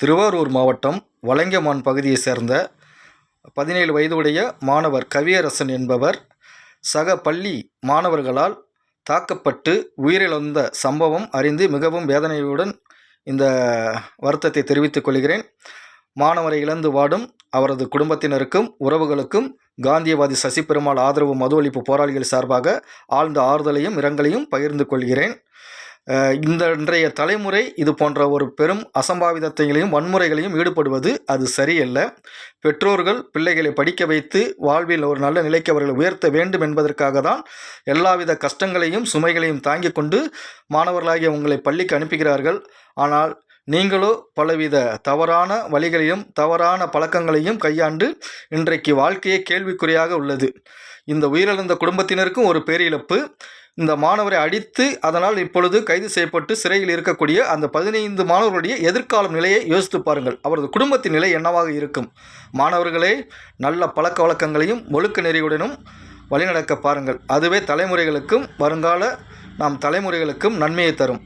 திருவாரூர் மாவட்டம் வலங்கமான் பகுதியைச் சேர்ந்த பதினேழு வயதுடைய மாணவர் கவியரசன் என்பவர் சக பள்ளி மாணவர்களால் தாக்கப்பட்டு உயிரிழந்த சம்பவம் அறிந்து மிகவும் வேதனையுடன் இந்த வருத்தத்தை தெரிவித்துக் கொள்கிறேன். மாணவரை இழந்து வாடும் அவரது குடும்பத்தினருக்கும் உறவுகளுக்கும் காந்தியவாதி சசிபெருமாள் ஆதரவு மது ஒழிப்பு போராளிகள் சார்பாக ஆழ்ந்த ஆறுதலையும் இரங்கலையும் பகிர்ந்து கொள்கிறேன். இந்த இன்றைய தலைமுறை இது போன்ற ஒரு பெரும் அசம்பாவிதத்தைகளையும் வன்முறைகளையும் ஈடுபடுவது அது சரியல்ல. பெற்றோர்கள் பிள்ளைகளை படிக்க வைத்து வாழ்வில் ஒரு நல்ல நிலைக்கு அவர்களை உயர்த்த வேண்டும் என்பதற்காக தான் எல்லாவித கஷ்டங்களையும் சுமைகளையும் தாங்கிக் கொண்டு மாணவர்களாகிய உங்களை பள்ளிக்கு அனுப்புகிறார்கள். ஆனால் நீங்களோ பலவித தவறான வழிகளையும் தவறான பழக்கங்களையும் கையாண்டு இன்றைக்கு வாழ்க்கையே கேள்விக்குறியாக உள்ளது. இந்த உயிரிழந்த குடும்பத்தினருக்கும் ஒரு பேரிழப்பு. இந்த மாணவரை அடித்து அதனால் இப்பொழுது கைது செய்யப்பட்டு சிறையில் இருக்கக்கூடிய அந்த பதினைந்து மாணவர்களுடைய எதிர்காலம் நிலையை யோசித்து பாருங்கள். அவரது குடும்பத்தின் நிலை என்னவாக இருக்கும்? மாணவர்களே நல்ல பழக்க வழக்கங்களையும் ஒழுக்க நெறியுடனும் வழிநடக்க பாருங்கள். அதுவே தலைமுறைகளுக்கும் வருங்கால நாம் தலைமுறைகளுக்கும் நன்மையை தரும்.